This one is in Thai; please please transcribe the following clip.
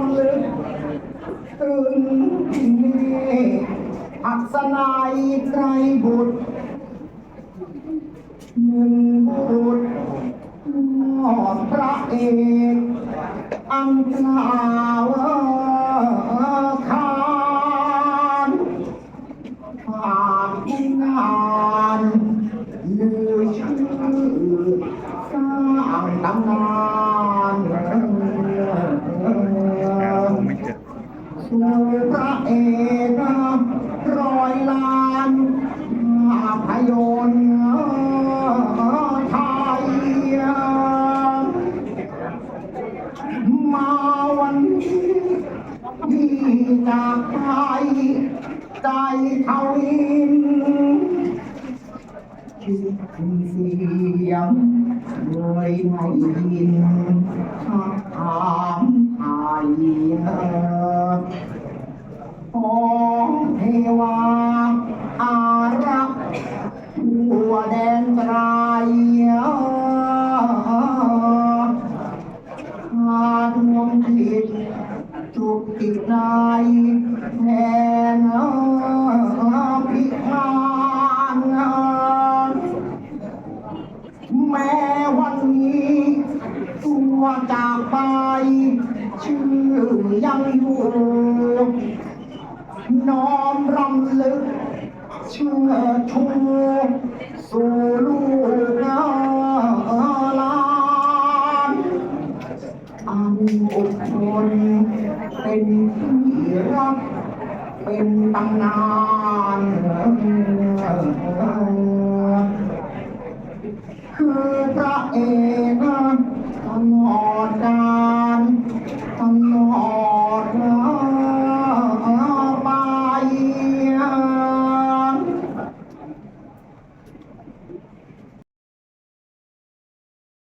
มลึกตื่นี้อัศนายไกรบุตรหนึ่งบุตรพระเอกอังกล่าว สู่พระเอกร้อยล้านภาพยนตร์ไทยมาวันนี้ที่จากไปใจเท่าอินคิดถึงเสียงเลยไม่ยินทา แดนไกลหาดวงจิตจุกติดในแทนพิพานแม้วันนี้ตัวจากไป ชื่อยังอยู่น้อมรำลึกเชื่อชู สู่ลูกหลานอันอดทเป็นที่รเป็นตำนาคือพระเอกตลอดกา